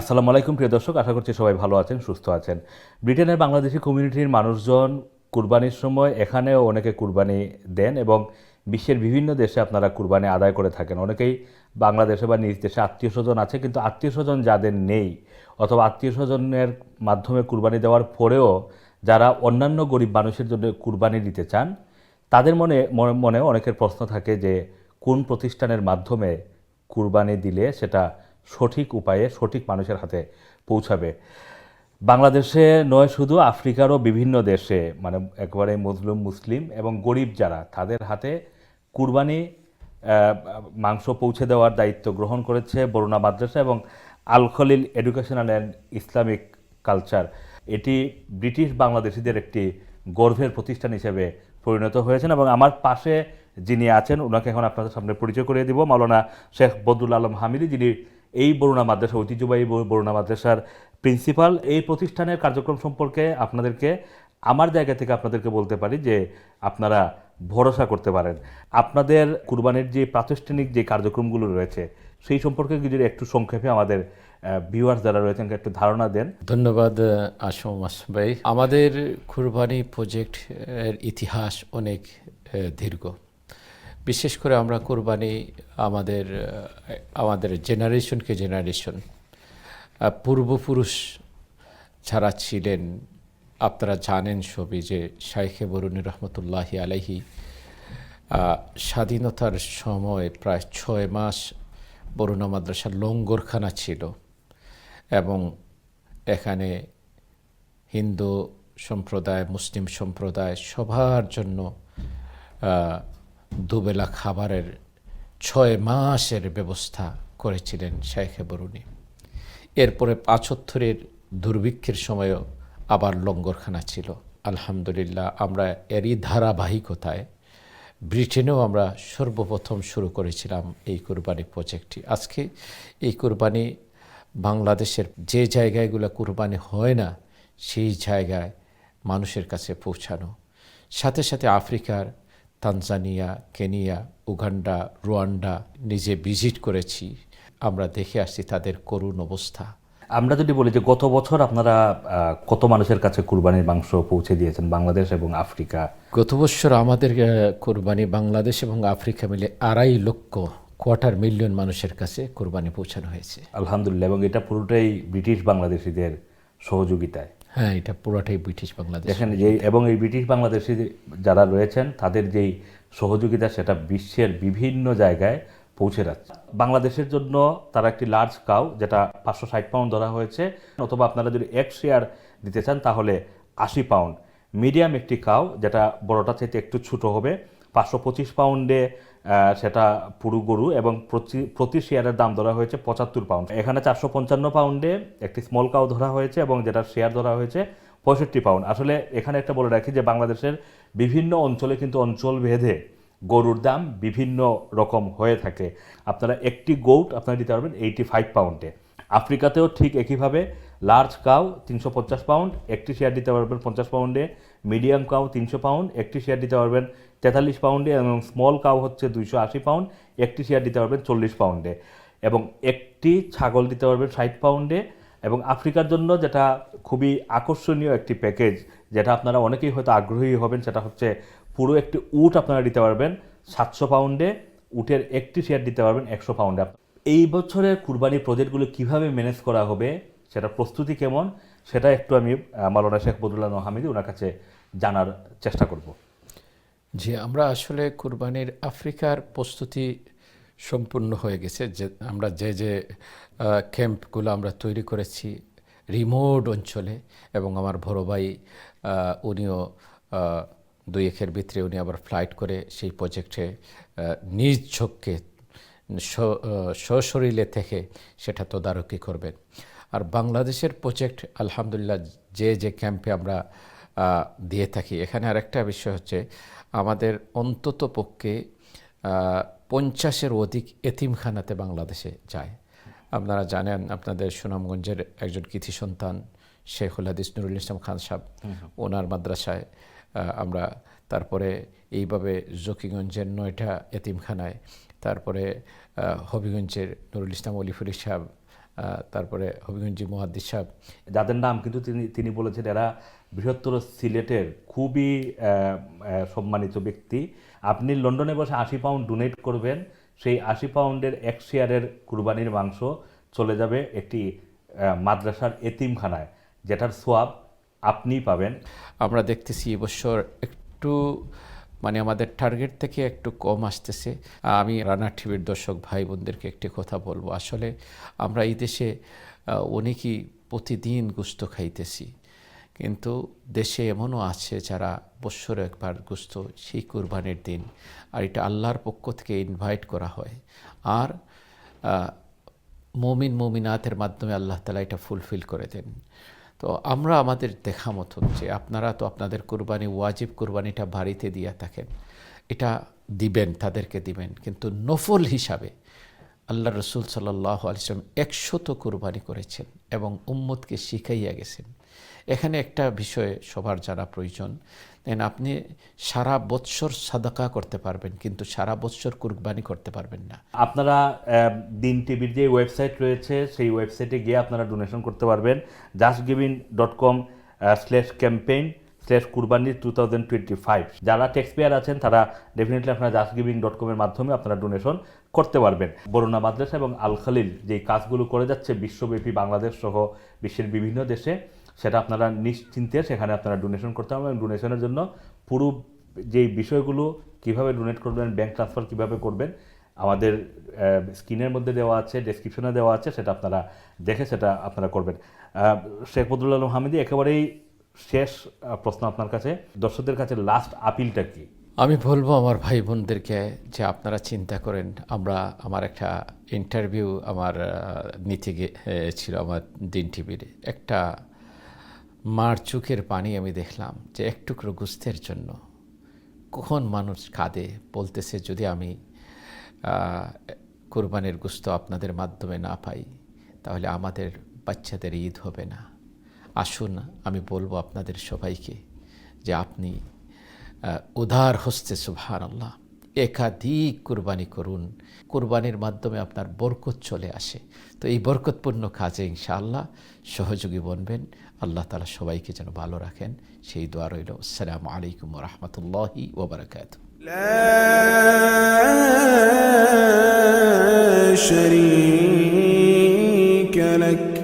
আসসালামু আলাইকুম, প্রিয় দর্শক, আশা করছি সবাই ভালো আছেন, সুস্থ আছেন। ব্রিটেনের বাংলাদেশি কমিউনিটির মানুষজন কুরবানির সময় এখানেও অনেকে কুরবানি দেন এবং বিশ্বের বিভিন্ন দেশে আপনারা কুরবানি আদায় করে থাকেন। অনেকেই বাংলাদেশে বা নিজ দেশে আত্মীয় স্বজন আছে, কিন্তু আত্মীয় স্বজন যাদের নেই, অথবা আত্মীয় স্বজনের মাধ্যমে কুরবানি দেওয়ার পরেও যারা অন্যান্য গরিব মানুষের জন্য কুরবানি দিতে চান, তাদের মনে মনে অনেকের প্রশ্ন থাকে যে কোন প্রতিষ্ঠানের মাধ্যমে কুরবানি দিলে সেটা সঠিক উপায়ে সঠিক মানুষের হাতে পৌঁছাবে? বাংলাদেশে নয়, শুধু আফ্রিকারও বিভিন্ন দেশে মানে একবারে মজলুম, মুসলিম এবং গরিব যারা, তাদের হাতে কুরবানি মাংস পৌঁছে দেওয়ার দায়িত্ব গ্রহণ করেছে বরুণা মাদ্রাসা এবং Al Khalil educational and Islamic culture এটি ব্রিটিশ বাংলাদেশিদের একটি গর্বের প্রতিষ্ঠান হিসেবে পরিণত হয়েছেন এবং আমার পাশে যিনি আছেন ওনাকে এখন আপনাদের সামনে পরিচয় করিয়ে দিব। মাওলানা শেখ বদরুল আলম হামিদি, যিনি এই বরুণা মাদ্রাসা, ঐতিহ্যবাহী বরুণা মাদ্রাসার প্রিন্সিপাল এই প্রতিষ্ঠানের কার্যক্রম সম্পর্কে আপনাদেরকে, আমার জায়গা থেকে আপনাদেরকে বলতে পারি যে আপনারা ভরসা করতে পারেন। আপনাদের কুরবানির যে প্রাতিষ্ঠানিক যে কার্যক্রমগুলো রয়েছে, সেই সম্পর্কে যদি একটু সংক্ষেপে আমাদের ভিউয়ার্স যারা রয়েছেন, একটু ধারণা দেন। ধন্যবাদ আসম আসম ভাই। আমাদের কুরবানি প্রজেক্ট এর ইতিহাস অনেক দীর্ঘ। বিশেষ করে আমরা কুরবানি আমাদের আমাদের জেনারেশনকে জেনারেশন পূর্বপুরুষ যারা ছিলেন, আপনারা জানেন সবই যে শাইখে বরুণী রহমতুল্লাহি আলাইহি স্বাধীনতার সময় প্রায় ছয় মাস বরুণা মাদ্রাসার লঙ্গরখানা ছিল এবং এখানে হিন্দু সম্প্রদায়, মুসলিম সম্প্রদায় সবার জন্য দুবেলা খাবারের ছয় মাসের ব্যবস্থা করেছিলেন শেখে বরুণী। এরপরে পাঁচত্তরের দুর্ভিক্ষের সময়ও আবার লঙ্গরখানা ছিল। আলহামদুলিল্লাহ, আমরা এরই ধারাবাহিকতায় ব্রিটেনেও আমরা সর্বপ্রথম শুরু করেছিলাম এই কোরবানি প্রজেক্টটি। আজকে এই কোরবানি বাংলাদেশের যে জায়গাগুলো কোরবানি হয় না, সেই জায়গায় মানুষের কাছে পৌঁছানো। সাথে সাথে আফ্রিকার তানজানিয়া কেনিয়া উগান্ডা রুয়ান্ডা নিজে ভিজিট করেছি। আমরা দেখে আসছি তাদের করুণ অবস্থা। আমরা যদি বলি যে গত বছর আপনারা কত মানুষের কাছে কুরবানির মাংস পৌঁছে দিয়েছেন? বাংলাদেশ এবং আফ্রিকা। গত বছর আমাদের কোরবানি বাংলাদেশ এবং আফ্রিকা মিলে আড়াই লক্ষ কোয়ার্টার মিলিয়ন মানুষের কাছে কোরবানি পৌঁছানো হয়েছে। আলহামদুলিল্লাহ এবং এটা পুরোটাই ব্রিটিশ বাংলাদেশিদের সহযোগিতায়। হ্যাঁ এটা পুরোটাই ব্রিটিশ বাংলাদেশ দেখেন যে এবং এই ব্রিটিশ বাংলাদেশি যারা রয়েছেন, তাদের যেই সহযোগিতা, সেটা বিশ্বের বিভিন্ন জায়গায় পৌঁছে যাচ্ছে। বাংলাদেশের জন্য তারা একটি লার্জ কাউ যেটা পাঁচশো ষাট পাউন্ড ধরা হয়েছে, অথবা আপনারা যদি এক শেয়ার দিতে চান, তাহলে আশি পাউন্ড মিডিয়াম একটি কাউ যেটা বড়টা চাইতে একটু ছোট হবে। পাঁচশো পঁচিশ পাউন্ডে সেটা পুরু গরু এবং প্রতি শেয়ারের দাম ধরা হয়েছে পঁচাত্তর পাউন্ড এখানে চারশো পঞ্চান্ন পাউন্ডে একটি স্মল কাউ ধরা হয়েছে এবং যেটার শেয়ার ধরা হয়েছে পঁয়ষট্টি পাউন্ড আসলে এখানে একটা বলে রাখি যে বাংলাদেশের বিভিন্ন অঞ্চলে কিন্তু অঞ্চল ভেদে গরুর দাম বিভিন্ন রকম হয়ে থাকে। আপনারা একটি গোট আপনারা দিতে পারবেন এইটি ফাইভ পাউন্ডে আফ্রিকাতেও ঠিক একইভাবে লার্জ কাউ তিনশো পঞ্চাশ পাউন্ড একটি শেয়ার দিতে পারবেন পঞ্চাশ পাউন্ডে মিডিয়াম কাউ তিনশো পাউন্ড একটি শেয়ার দিতে পারবেন তেতাল্লিশ পাউন্ডে এবং স্মল কাউ হচ্ছে দুইশো আশি পাউন্ড একটি শেয়ার দিতে পারবেন চল্লিশ পাউন্ডে এবং একটি ছাগল দিতে পারবেন ষাট পাউন্ডে এবং আফ্রিকার জন্য যেটা খুবই আকর্ষণীয় একটি প্যাকেজ যেটা আপনারা অনেকেই হয়তো আগ্রহী হবেন, সেটা হচ্ছে পুরো একটি উট আপনারা দিতে পারবেন সাতশো পাউন্ডে উটের একটি শেয়ার দিতে পারবেন একশো পাউন্ডে এই বছরের কুরবানি প্রজেক্টগুলো কীভাবে ম্যানেজ করা হবে? সেটা প্রস্তুতি কেমন সেটা একটু আমি আহ, মাওলানা শেখ বদুল্লাহ হামিদি ওনার কাছে জানার চেষ্টা করব। যে আমরা আসলে কুরবানির আফ্রিকার প্রস্তুতি সম্পূর্ণ হয়ে গেছে। যে আমরা যে যে ক্যাম্পগুলো আমরা তৈরি করেছি রিমোট অঞ্চলে এবং আমার বড় ভাই উনিও দুই একের ভিতরে উনি আবার ফ্লাইট করে সেই প্রজেক্টে নিজ চোখকে স- আহ, সশরীরে থেকে সেটা তদারকি করবেন। আর বাংলাদেশের প্রজেক্ট আলহামদুলিল্লাহ যে যে ক্যাম্পে আমরা দিয়ে থাকি। এখানে আরেকটা বিষয় হচ্ছে আমাদের অন্তত পক্ষে পঞ্চাশের অধিক এতিমখানাতে বাংলাদেশে যায়। আপনারা জানেন আপনাদের সুনামগঞ্জের একজন কৃতি সন্তান শেখুল হাদিস নুরুল ইসলাম খান সাহেব ওনার মাদ্রাসায় আমরা তারপরে এইভাবে জকিগঞ্জের নয়টা এতিমখানায় তারপরে হবিগঞ্জের নুরুল ইসলাম অলিফুলি সাহেব তারপরে হবিগঞ্জি মহাদ্দিস সাহেব। যাদের নাম কিন্তু তিনি তিনি বলেছেন এরা বৃহত্তর সিলেটের খুবই সম্মানিত ব্যক্তি। আপনি লন্ডনে বসে আশি পাউন্ড ডোনেট করবেন সেই আশি পাউন্ডের এক শেয়ারের কুরবানির মাংস চলে যাবে একটি মাদ্রাসার এতিমখানায় যেটার সোয়াব আপনিই পাবেন। আমরা দেখতেছি এবছর একটু মানে আমাদের টার্গেট থেকে একটু কম আসতেছে। আমি রানা টিভির দর্শক ভাই বোনদেরকে একটি কথা বলব। আসলে আমরা এই দেশে অনেকই প্রতিদিন গুস্ত খাইতেছি। কিন্তু দেশে এমনও আছে যারা বৎসরে একবার গুস্ত সেই কুরবানির দিন আর এটা আল্লাহর পক্ষ থেকে ইনভাইট করা হয়। আর মমিন, মমিনাতের মাধ্যমে আল্লাহ তালা এটা ফুলফিল করে দেন। তো আমরা আমাদের দেখা মত যে আপনারা তো আপনাদের কোরবানি, ওয়াজিব কোরবানিটা বাড়িতে দিয়ে থাকেন, এটা দিবেন, তাদেরকে দিবেন। কিন্তু নফল হিসাবে আল্লাহ রসুল সাল্লাহ আলিয়াম একশত কোরবানি করেছেন এবং উম্মতকে শিখাইয়া গেছেন। এখানে একটা বিষয়ে সবার যারা প্রয়োজন। দেন আপনি সারা বৎসর সাদাকা করতে পারবেন, কিন্তু সারা বৎসর কুরবানি করতে পারবেন না। আপনারা দিন টিভির যে ওয়েবসাইট রয়েছে, সেই ওয়েবসাইটে গিয়ে আপনারা ডোনেশন করতে পারবেন। Just giving dot com slash campaign slash qurbani two thousand twenty five যারা ট্যাক্সপেয়ার আছেন, তারা ডেফিনেটলি আপনারা জাস্ট গিভিং ডট কমের মাধ্যমে আপনারা ডোনেশন করতে পারবেন। বরুণা মাদ্রাসা এবং আল খালিল যে কাজগুলো করে যাচ্ছে, বিশ্বব্যাপী বাংলাদেশ সহ বিশ্বের বিভিন্ন দেশে সেটা আপনারা নিশ্চিন্তে সেখানে আপনারা ডোনেশন করতে পারবেন এবং ডোনেশনের জন্য পুরো যেই বিষয়গুলো কীভাবে ডোনেট করবেন ব্যাংক ট্রান্সফার কীভাবে করবেন, আমাদের স্ক্রিনের মধ্যে দেওয়া আছে ডেসক্রিপশনে দেওয়া আছে, সেটা আপনারা দেখে সেটা আপনারা করবেন। শেখ বদরুল আলম হামিদি, একেবারেই শেষ প্রশ্ন আপনার কাছে। দর্শকদের কাছে লাস্ট আপিলটা কি? আমি বলব আমার ভাই বোনদেরকে যে আপনারা চিন্তা করেন, আমরা, আমার একটা ইন্টারভিউ আমার নিতে ছিল আমার দিন টিভির একটা মার চোখের পানি আমি দেখলাম যে এক টুকরো গুস্তের জন্য। কখন মানুষ কাঁদে বলতেছে যদি আমি কোরবানির গুস্ত আপনাদের মাধ্যমে না পাই, তাহলে আমাদের বাচ্চাদের ঈদ হবে না। আসুন আমি বলব আপনাদের সবাইকে যে আপনি উদার হস্তে সুভান আল্লাহ একাধিক কুরবানি করুন কুরবানির মাধ্যমে আপনার বরকত চলে আসে তো এই বরকতপূর্ণ কাজে ইনশাআল্লাহ সহযোগী বনবেন আল্লাহ তালা সবাইকে যেন ভালো রাখেন সেই দোয়া রইল আসসালামু আলাইকুম রহমতুল্লাহি ওবরাকাত لا شريك لك